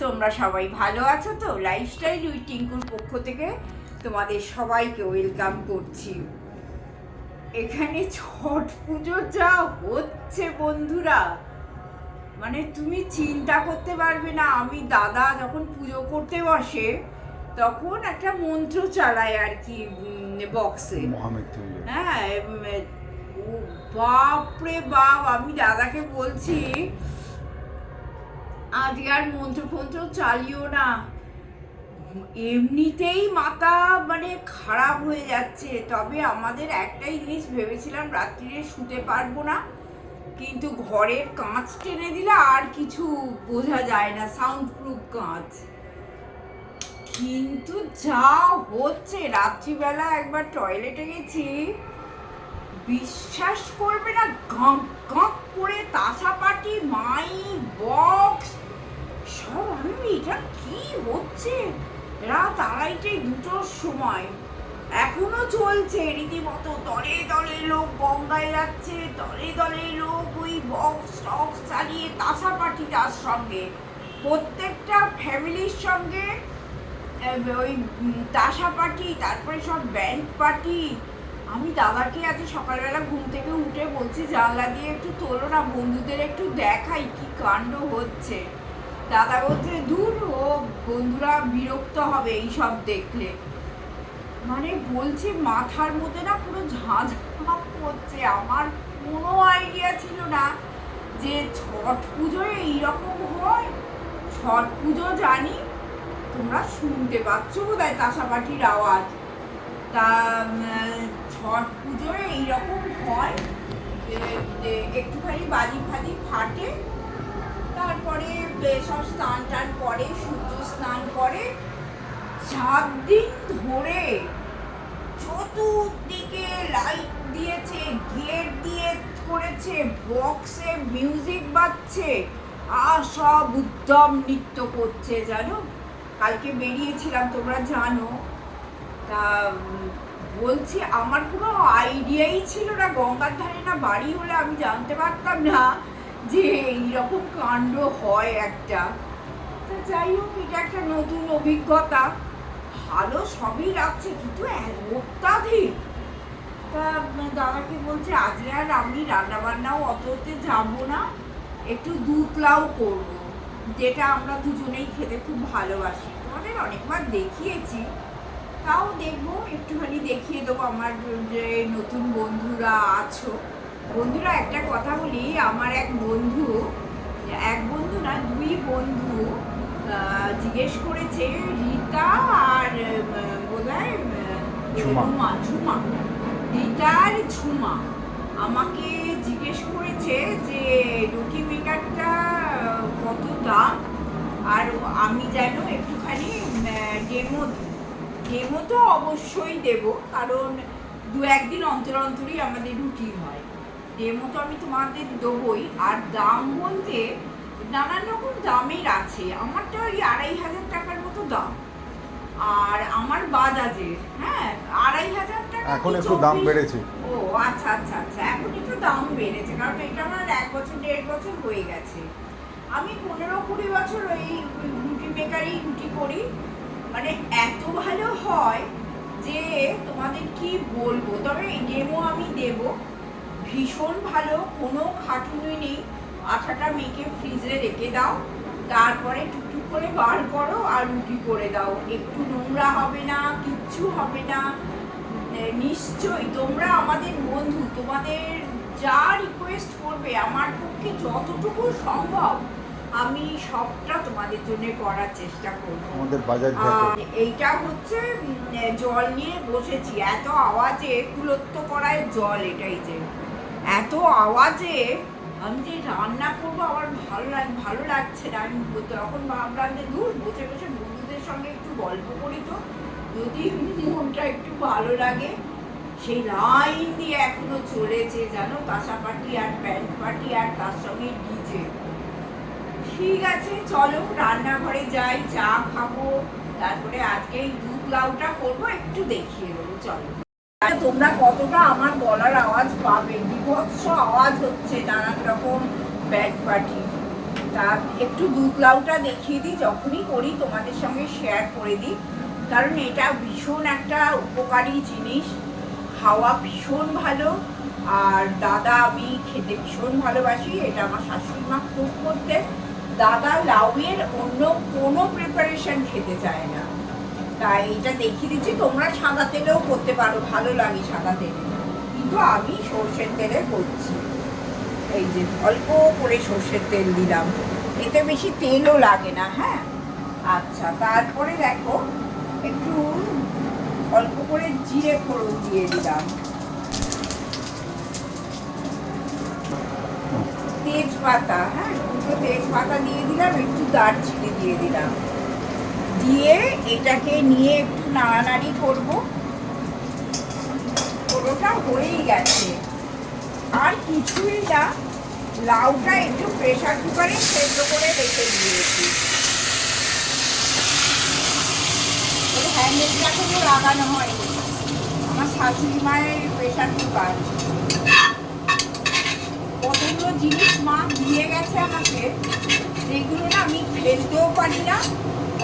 তোমরা সবাই ভালো আছো তো? লাইফস্টাইল উইথ টিঙ্কুর পক্ষ থেকে তোমাদের সবাইকে ওয়েলকাম করছি। এখানে ছট পুজো যা হচ্ছে বন্ধুরা। মানে তুমি চিন্তা করতে পারবে না আমি দাদা যখন পুজো করতে বসে তখন একটা মন্ত্র চালায় আর কি বক্সে হ্যাঁ উম, বাপরে বাপ আমি দাদাকে বলছি আজকে আর মন্ত্র ফন্ত্র চালিও না। এমনিতেই মাথা মানে খারাপ হয়ে যাচ্ছে। তবে আমাদের একটাই জিনিস ভেবেছিলাম, রাত্রিরে শুতে পারব না। কিন্তু ঘরের কাঁচ টেনে দিলে আর কিছু বোঝা যায় না সাউন্ড প্রুফ কাঁচ। কিন্তু যা হচ্ছে, রাত্রিবেলা একবার টয়লেটে গেছি বিশ্বাস করবে না, গাঁক গাঁক করে তাসা পাটি মাই, বক্স, সব আমি এটা কি হচ্ছে? রাত আড়াইটে দুটোর সময়। এখনও চলছে রীতিমতো, দলে দলে লোক গঙ্গায় যাচ্ছে, দলে দলে লোক ওই বক্স, টক্স চালিয়ে তাসা পাটি তার সঙ্গে। প্রত্যেকটা ফ্যামিলির সঙ্গে ওই তাসা পার্টি তারপরে সব ব্যান্ড পার্টি আমি দাদাকে আজ সকালবেলা ঘুম থেকে উঠে বলছি জানলা দিয়ে একটু তোলো না, বন্ধুদের একটু দেখাই কি কাণ্ড হচ্ছে। দাদা বলছে, দূর, ও বন্ধুরা বিরক্ত হবে এইসব দেখলে। মানে বলছি, মাথার মধ্যে না পুরো ঝাঁঝ করছে আমার কোনো আইডিয়া ছিল না যে ছট পুজোয় এইরকম হয়। ছট পুজো জানি, তোমরা শুনতে পাচ্ছ বোধ হয় তাসাপাটির আওয়াজ। তা ছট পুজোয় এইরকম হয় যে একটুখানি বাজি ফাজি ফাটে, তারপরে সব স্নান টান করে, সূর্য স্নান করে, সাত দিন ধরে চতুর্দিকে লাইট দিয়েছে গেট দিয়ে করেছে বক্সে মিউজিক বাজছে, আর সব উদ্যম নৃত্য করছে, জানো? কালকে বেরিয়েছিলাম, তোমরা জানো। তা বলছি, আমার কোনো আইডিয়াই ছিল না, গঙ্গার ধারে না বাড়ি হলে আমি জানতে পারতাম না যে এইরকম কাণ্ড হয় একটা। তা যাই হোক, এটা একটা নতুন অভিজ্ঞতা। ভালো সবই লাগছে, কিন্তু অত্যাধিক। তা দাদাকে বলছে আজকে আর আমি রান্না বান্নাও অততে যাব না, একটু দুধ লাউ করব, যেটা আমরা দুজনেই খেতে খুব ভালোবাসি। তোমাদের অনেকবার দেখিয়েছি তাও দেখব একটুখানি দেখিয়ে দেবো আমার যে নতুন বন্ধুরা আছো। বন্ধুরা একটা কথা বলি আমার এক বন্ধু এক বন্ধু না দুই বন্ধু জিজ্ঞেস করেছে রীতা আর বোধ হয় ঝুমা। ঝুমা। রীতা আর ঝুমা। আমাকে জিজ্ঞেস করেছে যে রুটি মেকারটা কত দাম? আর আমি যেন একটুখানি ডেমো ডেমো তো অবশ্যই দেব কারণ দু একদিন অন্তর অন্তরই আমাদের রুটি হয়। ডেমো তো আমি তোমাদের দেবই আর দাম বলতে নানান রকম দামের আছে। আমারটা ওই আড়াই হাজার টাকার মতো দাম। আর আমার বাজাজের হ্যাঁ আড়াই হাজার টাকা এখন একটু দাম বেড়েছে। ও আচ্ছা আচ্ছা আচ্ছা এখন একটু দাম বেড়েছে কারণ এটা আমার এক বছর দেড় বছর হয়ে গেছে। আমি পনেরো কুড়ি বছর ওই রুটি মেকারেই রুটি করি। মানে এত তোমাদের কি বলব? তবে ডেমো আমি দেব। ভীষণ ভালো, কোনো খাটুনি নেই। আঠাটা মেখে ফ্রিজে রেখে দাও। তারপরে টুকটুক করে বার করো আর রুটি করে দাও। একটু নোংরা হবে না, কিচ্ছু হবে না। নিশ্চয়ই তোমরা আমাদের বন্ধু, তোমাদের যা রিকোয়েস্ট করবে, আমার পক্ষে যতটুকু সম্ভব আমি সবটা তোমাদের জন্য করার চেষ্টা করব। আমাদের বাজার এইটা হচ্ছে জল নিয়ে বসেছি। এত আওয়াজে কুলত্ব করায় জল এটাই যে। এত আওয়াজে আমি যে রান্না করব আমার ভালো লাগ ভালো লাগছে না। আমি তখন ভাবলাম যে দূর বসে বসে বন্ধুদের সঙ্গে একটু গল্প করি তো। যদি মনটা একটু ভালো লাগে। সেই লাইন দিয়ে এখনও চলেছে জানো? কাঁসা পাটি আর প্যান্ট পাটি আর তার সঙ্গে ডিজে। ঠিক আছে, চলো রান্নাঘরে যাই, চা খাব। তারপরে আজকে এই দুধ লাউটা করব, একটু দেখিয়ে দেবো, চলো। তোমরা কতটা আমার গলার আওয়াজ পাবে? বিভৎস আওয়াজ হচ্ছে নানান রকম ব্যাট পার্টি তা একটু দুধ লাউটা দেখিয়ে দিই, যখনই করি তোমাদের সঙ্গে শেয়ার করে দিই। কারণ এটা ভীষণ একটা উপকারী জিনিস। খাওয়া ভীষণ ভালো। আর দাদা আমি খেতে ভীষণ ভালোবাসি, এটা আমার শাশুড়ি মা খুব করতে দাদা লাউয়ের অন্য কোনো প্রিপারেশন খেতে চায় না। তাই এটা দেখিয়ে দিচ্ছি, তোমরা সাদা তেলেও করতে পারো, ভালো লাগে সাদা তেলে। কিন্তু আমি সর্ষের তেলে করছি। এই যে অল্প করে সর্ষের তেল দিলাম। এতে বেশি তেলও লাগে না হ্যাঁ? আচ্ছা তারপরে দেখো, একটু অল্প করে জিরে ফোড়ন দিয়ে দিলাম। তেজপাতা হ্যাঁ দুটো তেজপাতা দিয়ে দিলাম, একটু দারচিনি দিয়ে দিলাম। দিয়ে এটাকে নিয়ে একটু নাড়ানাড়ি করব। পুরোটা হয়েই গেছে। আর কিছুই না, লাউটা একটু প্রেশার কুকারে সেদ্ধ করে রেখে দিয়েছি। হ্যান্ডেলটা কোনো লাগানো হয়নি। আমার শাশুড়ি মায়ের প্রেশার কুকার জিনিস মা দিয়ে গেছে আমাকে যেগুলো না আমি ফেলতেও পারি না।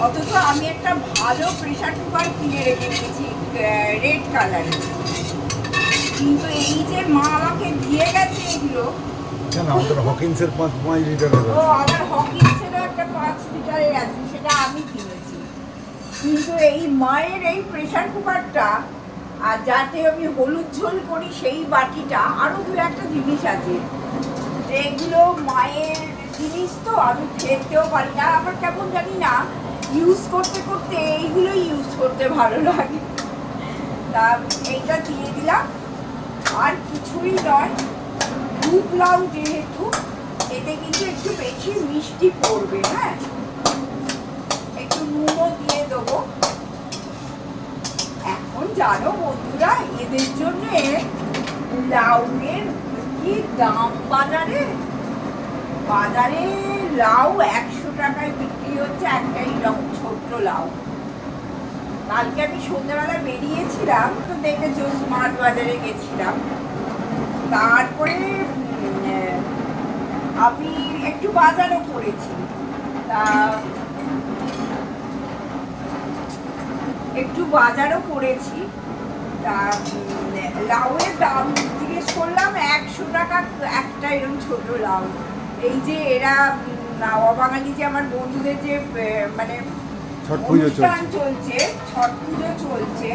অথচ আমি একটা ভালো প্রেশার কুকার কিনে রেখে দিয়েছি রেড কালারের কিন্তু এই যে মা আমাকে দিয়ে গেছে এগুলো কেন? আমাদের হকিন্সের পাঁচ পাঁচ লিটারের ও আমার হকিন্সেরও একটা পাঁচ লিটারের আছে সেটা আমি কিনেছি। কিন্তু এই মায়ের এই প্রেশার কুকারটা আর যাতে আমি হলুদ ঝোল করি সেই বাটিটা আরও দু একটা জিনিস আছে। যেগুলো মায়ের জিনিস তো, আমি ফেলতেও পারি না। আমার কেমন জানি না ইউজ করতে করতে এইগুলোই ইউজ করতে ভালো লাগে। তা এইটা দিয়ে দিলাম। আর কিছুই নয়। লাউ যেহেতু, এতে কিন্তু একটু বেশি মিষ্টি পড়বে হ্যাঁ? একটু নুনও দিয়ে দেবো। এখন জানো বন্ধুরা, এদের জন্যে লাউয়ের কি দাম? বাজারে? বাজারে লাউ একশো টাকায় বিক্রি হচ্ছে একটা এইরকম ছোট্ট লাউ। কালকে আমি সন্ধ্যাবেলা বেরিয়েছিলাম, তো দেখেছ স্মার্ট বাজারে গেছিলাম। তারপরে আমি একটু বাজারও করেছি। তা, একটু বাজারও করেছি। তা লাউয়ের দাম জিজ্ঞেস করলাম একশো টাকা একটা এরকম ছোট লাউ। এই যে এরা উম, নাওয়া বাঙালি যে আমার বন্ধুদের যে মানে ছট পুজো চলছে। ছট পুজো চলছে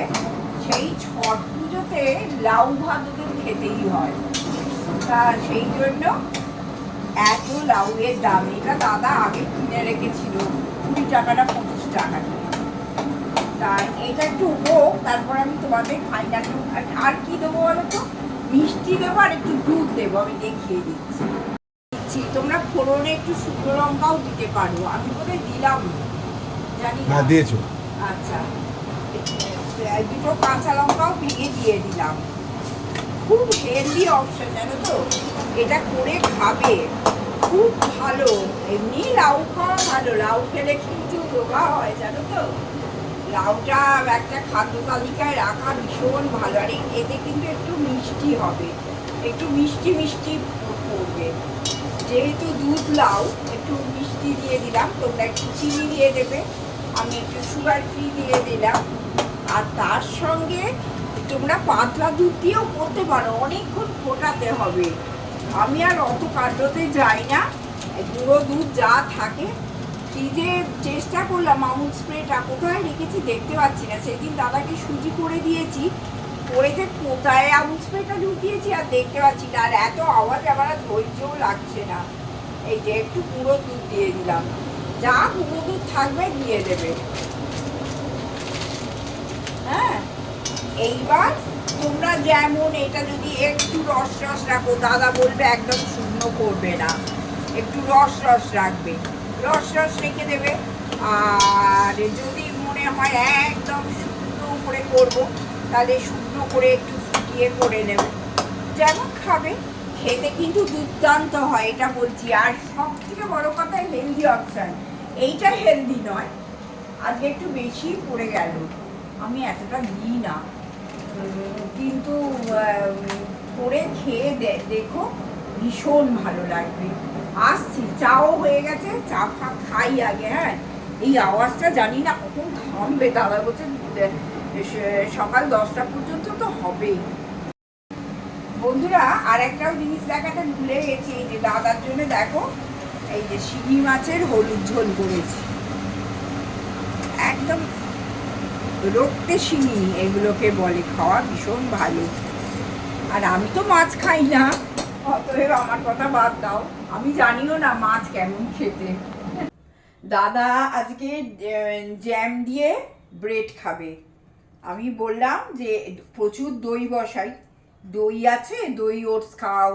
সেই ছট পুজোতে লাউ ভাত ওদের খেতেই হয়। তা সেই জন্য এত লাউয়ের দাম। এটা দাদা আগে কিনে রেখেছিল কুড়ি টাকাটা পঁচিশ টাকা। তা এটা একটু হোক তারপর আমি তোমাদের ফাইনাল আর কি দেবো বলো তো? মিষ্টি দেবো আর একটু দুধ দেবো আমি দেখিয়ে দিচ্ছি। দিচ্ছি তোমরা ফোড়নে একটু শুকনো লঙ্কাও দিতে পারো আমি বোধহয় দিলাম। না। জানি না। হ্যাঁ দিয়েছ। আচ্ছা। দুটো কাঁচা লঙ্কাও ভেঙে দিয়ে দিলাম। খুব হেলদি অপশন জানো তো? এটা করে খাবে। খুব ভালো। এমনি লাউ খাওয়া ভালো। লাউ খেলে কিন্তু রোগা হয় জানো তো? লাউটা একটা খাদ্য তালিকায় রাখা ভীষণ ভালো। আর এতে কিন্তু একটু মিষ্টি হবে। একটু মিষ্টি মিষ্টি পড়বে। যেহেতু দুধ লাউ, একটু মিষ্টি দিয়ে দিলাম। তোমরা একটু চিনি দিয়ে দেবে। আমি একটু সুগার ফ্রি দিয়ে দিলাম। আর তার সঙ্গে তোমরা পাতলা দুধ দিয়েও করতে পারো। অনেকক্ষণ ফোটাতে হবে। আমি আর অত কাণ্ডতে যাই না। গুঁড়ো দুধ যা থাকে ফ্রিজে চেষ্টা করলাম আমুল স্প্রেটা, কোথায় রেখেছি দেখতে পাচ্ছি না। সেদিন দাদাকে সুজি করে দিয়েছি, করে যে কোথায় আমুল স্প্রেটা ঢুকিয়েছি আর দেখতে পাচ্ছি না। আর এত আওয়াজ আমার ধৈর্যও লাগছে না। এই যে একটু গুঁড়ো দুধ দিয়ে দিলাম। যা গুঁড়ো দুধ থাকবে দিয়ে দেবে। হ্যাঁ? এইবার তোমরা যেমন এটা যদি একটু রস রস রাখো, দাদা বলবে একদম শুকনো করবে না। একটু রস রস রাখবে। রস রস রেখে দেবে। আর যদি মনে হয় একদম শুকনো করে করব, তাহলে শুকনো করে একটু ফুটিয়ে করে নেবে। যেমন খাবে, খেতে কিন্তু দুর্দান্ত হয়, এটা বলছি। আর সব থেকে বড় কথা হেলদি অপশান এইটা হেলদি নয়। আজকে একটু বেশি পড়ে গেল। আমি এতটা দিই না। কিন্তু করে খেয়ে দেখো, ভীষণ ভালো লাগবে। আসছি, চাও হয়ে গেছে, চা ফা খাই আগে হ্যাঁ? এই আওয়াজটা জানি না কখন থামবে, দাদা বলছে সকাল দশটা পর্যন্ত তো হবেই। বন্ধুরা, আর একটাও জিনিস দেখাতে ভুলে গেছি, এই যে দাদার জন্য দেখো, এই যে শিঙি মাছের হলুদ ঝোল করেছি। একদম রক্তে শিঙি, এগুলোকে বলে, খাওয়া ভীষণ ভালো। আর আমি তো মাছ খাই না। অতএব আমার কথা বাদ দাও। আমি জানিও না মাছ কেমন খেতে। দাদা আজকে জ্যাম দিয়ে ব্রেড খাবে। আমি বললাম যে, প্রচুর দই বসাই। দই আছে, দই ওটস খাও,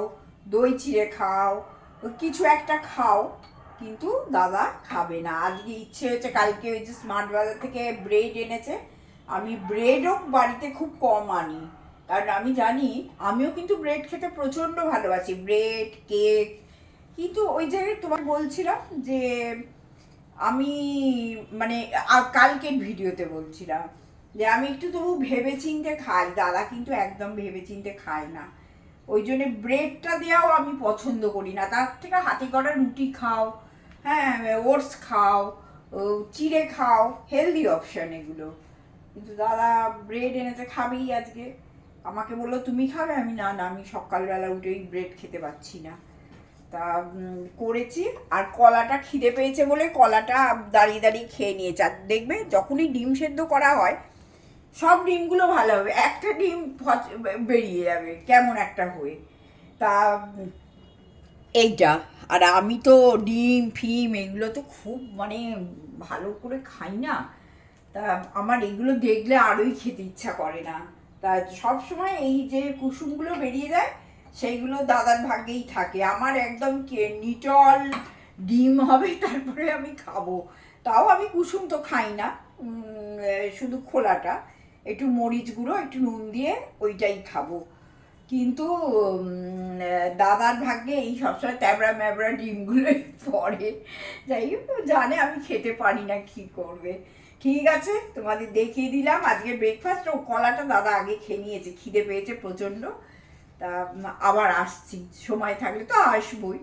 দই চিড়ে খাও, কিছু একটা খাও, কিন্তু দাদা খাবে না। আজকে ইচ্ছে হচ্ছে, কালকে ওই যে স্মার্ট বাজার থেকে ব্রেড এনেছে। আমি ব্রেডও বাড়িতে খুব কম আনি। কারণ আমি জানি, আমিও কিন্তু ব্রেড খেতে প্রচণ্ড ভালোবাসি। ব্রেড কেক কিন্তু ওই জায়গায় তোমার বলছিলাম যে, আমি মানে কালকের ভিডিওতে বলছিলাম যে, আমি একটু তবু ভেবে চিনতে খাই। দাদা কিন্তু একদম ভেবে চিনতে খায় না। ওই জন্য ব্রেডটা দেওয়াও আমি পছন্দ করি না। তার থেকে হাতে করা রুটি খাও হ্যাঁ ওটস খাও চিড়ে খাও হেলদি অপশান এগুলো। কিন্তু দাদা ব্রেড এনেছে খাবেই আজকে। আমাকে বলল, তুমি খাবে? আমি, না না, আমি সকালবেলা উঠেই ব্রেড খেতে পাচ্ছি না। তা করেছি। আর কলাটা খিদে পেয়েছে বলে কলাটা দাঁড়িয়ে দাঁড়িয়ে খেয়ে নিয়েছে। আর দেখবে, যখনই ডিম সেদ্ধ করা হয়, সব ডিমগুলো ভালো হবে। একটা ডিম বেরিয়ে যাবে, কেমন একটা হয়ে। তা, এইটা। আর আমি তো ডিম, ফিম এগুলো তো খুব মানে ভালো করে খাই না। তা, আমার এগুলো দেখলে আরোই খেতে ইচ্ছা করে না। তা সব সময় এই যে কুসুমগুলো বেরিয়ে যায়, সেইগুলো দাদার ভাগ্যেই থাকে। আমার একদম কে নিটল ডিম হবে, তারপরে আমি খাব। তাও আমি কুসুম তো খাই না। শুধু খোলাটা। একটু মরিচ গুঁড়ো, একটু নুন দিয়ে ওইটাই খাব। কিন্তু দাদার ভাগ্যে এই সবসময় ট্যাবড়া ম্যাবড়া ডিমগুলোই পড়ে। যাই হোক জানে আমি খেতে পারি না, কি করবে। ঠিক আছে, তোমাদের দেখিয়ে দিলাম। আজকে ব্রেকফাস্ট ও কলাটা দাদা আগে খেয়ে নিয়েছে, খিদে পেয়েছে প্রচণ্ড। তা আবার আসছি, সময় থাকলে তো আসবই।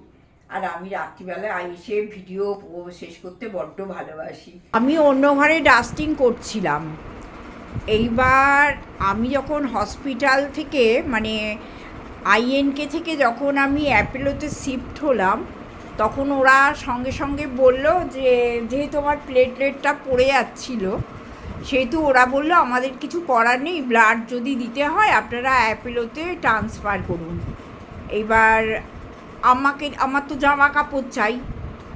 আর আমি রাত্রিবেলায় এসে ভিডিও শেষ করতে বড্ড ভালোবাসি। আমি অন্য ঘরে ডাস্টিং করছিলাম। এইবার আমি যখন হসপিটাল থেকে মানে আইএনকে থেকে যখন আমি অ্যাপেলোতে শিফট হলাম তখন ওরা সঙ্গে সঙ্গে বলল যে, যেহেতু আমার প্লেটলেটটা পড়ে যাচ্ছিল, সেহেতু ওরা বলল আমাদের কিছু করার নেই ব্লাড যদি দিতে হয় আপনারা অ্যাপেলোতে ট্রান্সফার করুন। এবার আমাকে, আমার তো জামা কাপড় চাই,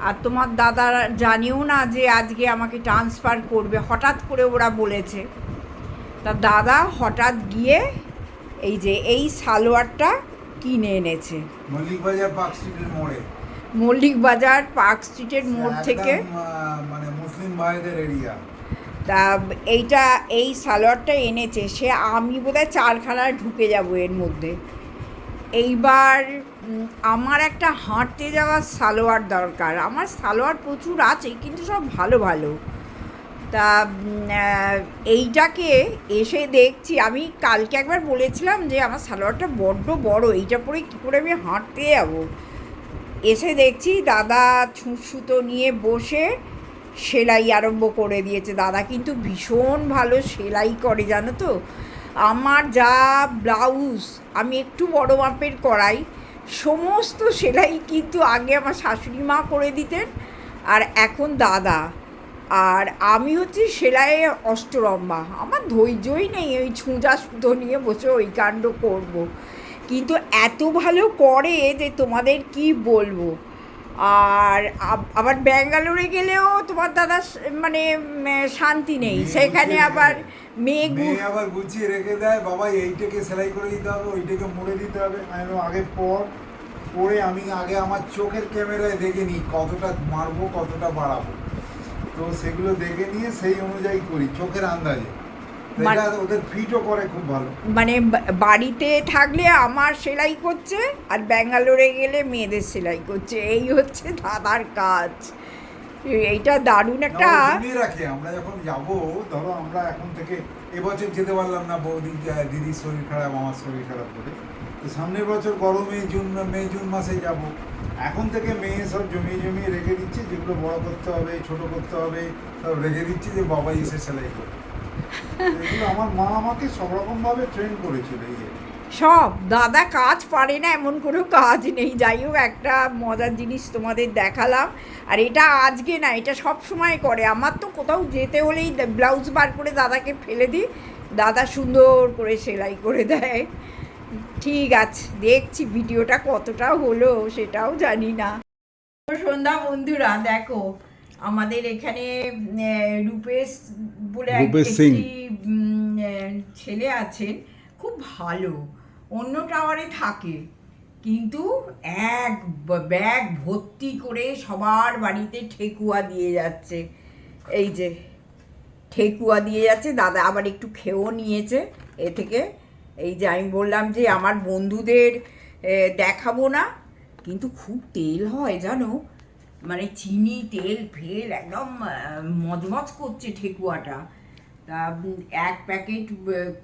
আর তোমার দাদা জানেও না যে আজকে আমাকে ট্রান্সফার করবে, হঠাৎ করে ওরা বলেছে। তা দাদা হঠাৎ গিয়ে এই যে এই সালোয়ারটা কিনে এনেছে। মল্লিক বাজার পার্ক স্ট্রিটের মোড়ে। মল্লিক বাজার পার্ক স্ট্রিটের মোড় থেকে। মানে মুসলিম ভাইদের এরিয়া। তা এইটা এই সালোয়ারটা এনেছে সে আমি বোধহয় চারখানা ঢুকে যাব এর মধ্যে। এইবার আমার একটা হাঁটতে যাওয়ার সালোয়ার দরকার। আমার সালোয়ার প্রচুর আছে কিন্তু সব ভালো ভালো। তা এইটাকে এসে দেখছি আমি কালকে একবার বলেছিলাম যে আমার সালোয়ারটা বড্ড বড় এইটা পরে কী করে আমি হাঁটতে যাব? এসে দেখছি দাদা সুতো নিয়ে বসে সেলাই আরম্ভ করে দিয়েছে। দাদা কিন্তু ভীষণ ভালো সেলাই করে, জানো তো? আমার যা ব্লাউজ, আমি একটু বড় মাপের করাই, সমস্ত সেলাই কিন্তু আগে আমার শাশুড়ি মা করে দিতেন আর এখন দাদা। আর আমি হচ্ছে সেলাইয়ে অষ্টরম্বা। আমার ধৈর্যই নেই ওই ছুঁজা সুতো নিয়ে বসে ওই কাণ্ড করব। কিন্তু এত ভালো করে যে তোমাদের কি বলব? আর আবার ব্যাঙ্গালোরে গেলেও তোমার দাদা মানে শান্তি নেই। সেখানে আবার। মেয়ে আবার গুছিয়ে রেখে দেয়। বাবা এইটাকে সেলাই করে দিতে হবে ওইটাকে মুড়ে দিতে হবে। আগে পর পরে আমি আগে আমার চোখের ক্যামেরায় দেখে নিই কতটা মারবো কতটা বাড়াবো। তো সেগুলো দেখে নিয়ে সেই অনুযায়ী করি চোখের আন্দাজে। মানে- ওদের ফিটও করে খুব ভালো। মানে বাড়িতে থাকলে আমার সেলাই করছে আর ব্যাঙ্গালোরে গেলে মেয়েদের সেলাই করছে। এই হচ্ছে দাদার কাজ। এইটা দারুণ একটা রাখে। আমরা যখন যাব ধরো আমরা এখন থেকে এবছর যেতে পারলাম না বৌদি দিদির শরীর খারাপ আমার শরীর খারাপ করে। তো সামনের বছর গরমে জুন মে জুন মাসে যাব। এখন থেকে মেয়ে সব জমিয়ে জমিয়ে রেখে দিচ্ছে যেগুলো বড় করতে হবে ছোট করতে হবে সব রেখে দিচ্ছে যে বাবাই এসে সেলাই করে এগুলো আমার মা আমাকে সব রকমভাবে ট্রেন করেছিল সব। দাদা কাজ পারে না, এমন কোনো কাজ নেই। যাই হোক, একটা মজার জিনিস তোমাদের দেখালাম। আর এটা আজকে না, এটা সব সময় করে। আমার তো কোথাও যেতে হলেই ব্লাউজ বার করে দাদাকে ফেলে দিই। দাদা সুন্দর করে সেলাই করে দেয়। ঠিক আছে, দেখছি ভিডিওটা কতটা হলো, সেটাও জানি না। সন্ধ্যা বন্ধুরা, দেখো আমাদের এখানে রূপেশ বলে এক- একটি ছেলে আছেন। খুব ভালো। অন্য টাওয়ারে থাকে। কিন্তু এক ব্যাগ ভর্তি করে সবার বাড়িতে ঠেকুয়া দিয়ে যাচ্ছে। এই যে ঠেকুয়া দিয়ে যাচ্ছে। দাদা আবার একটু খেয়েও নিয়েছে। এ থেকে এই যে আমি বললাম যে আমার বন্ধুদের দেখাবো না। কিন্তু খুব তেল হয় জানো? মানে চিনি তেল ফেল একদম মজমজ করছে ঠেকুয়াটা। তা এক প্যাকেট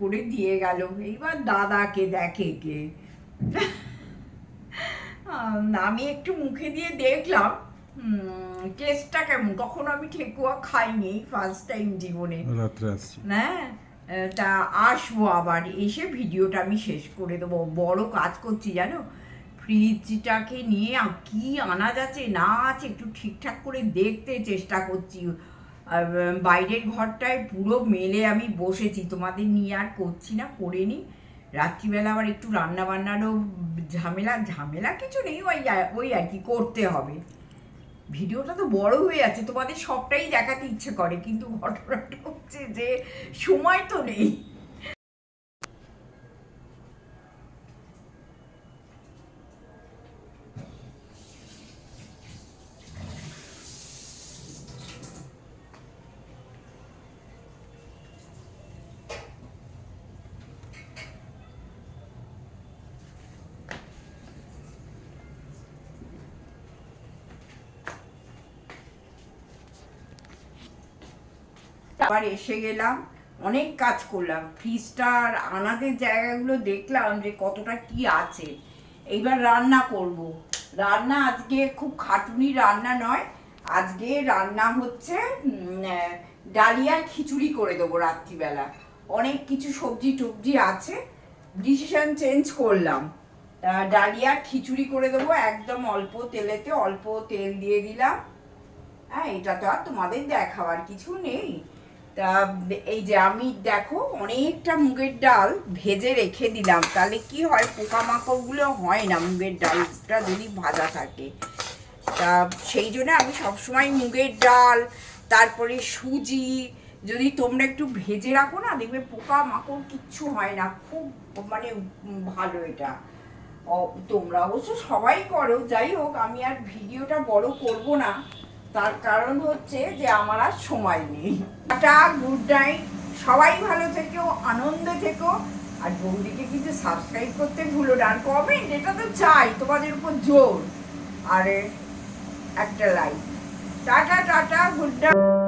করে দিয়ে গেল। এইবার দাদাকে দেখে কে। আমি একটু মুখে দিয়ে দেখলাম টেস্টটা কেমন? কখনো আমি ঠেকুয়া খাইনি ফার্স্ট টাইম জীবনে। হ্যাঁ? তা আসব আবার। এসে ভিডিওটা আমি শেষ করে দেবো। বড় কাজ করছি জানো? ফ্রিজটাকে নিয়ে কি আনা যাচ্ছে না আছে, একটু ঠিকঠাক করে দেখতে চেষ্টা করছি। বাইরের ঘরটায় পুরো মেলে আমি বসেছি, তোমাদের নিয়ে আর করছি না, করে নি। রাত্রিবেলা আবার একটু রান্না বান্নারও ঝামেলা ঝামেলা কিছু নেই, ওই ওই আর কি করতে হবে। ভিডিওটা তো বড় হয়ে যাচ্ছে, তোমাদের সবটাই দেখাতে ইচ্ছে করে, কিন্তু ঘটনাটা হচ্ছে যে সময় তো নেই। আবার এসে গেলাম অনেক কাজ করলাম। ফ্রিজটার আনাদের জায়গাগুলো দেখলাম যে কতটা কি আছে। এইবার রান্না করব। রান্না আজকে খুব খাটুনি রান্না নয় আজকে রান্না হচ্ছে উম, আহ, ডালিয়া খিচুড়ি করে দেবো রাত্রিবেলা। অনেক কিছু সবজি টবজি আছে ডিসিশন চেঞ্জ করলাম। ডালিয়ার খিচুড়ি করে দেবো একদম অল্প তেলেতে অল্প তেল দিয়ে দিলাম। হ্যাঁ এটা তো আর তোমাদের দেখাবার কিছু নেই। তা, এই যে আমি দেখো অনেকটা মুগের ডাল ভেজে রেখে দিলাম। তাহলে কি হয়, পোকামাকড়গুলো হয় না মুগের ডালটা যদি ভাজা থাকে। তা, সেই জন্য আমি সবসময় মুগের ডাল, তারপরে সুজি, যদি তোমরা একটু ভেজে রাখো না, দেখবে পোকা মাকড় কিচ্ছু হয় না। খুব মানে ভালো এটা। তোমরা অবশ্য সবাই করো, যাই হোক, আমি আর ভিডিওটা বড় করব না। তার কারণ হচ্ছে যে আমার আর সময় নেই। টাটা গুড নাইট সবাই ভালো থেকো, আনন্দে থেকো। আর বৌদিকে কিন্তু সাবস্ক্রাইব করতে ভুলো না। আর কমেন্ট এটা তো চাই, তোমাদের উপর জোর। আরে, একটা like tata tata good night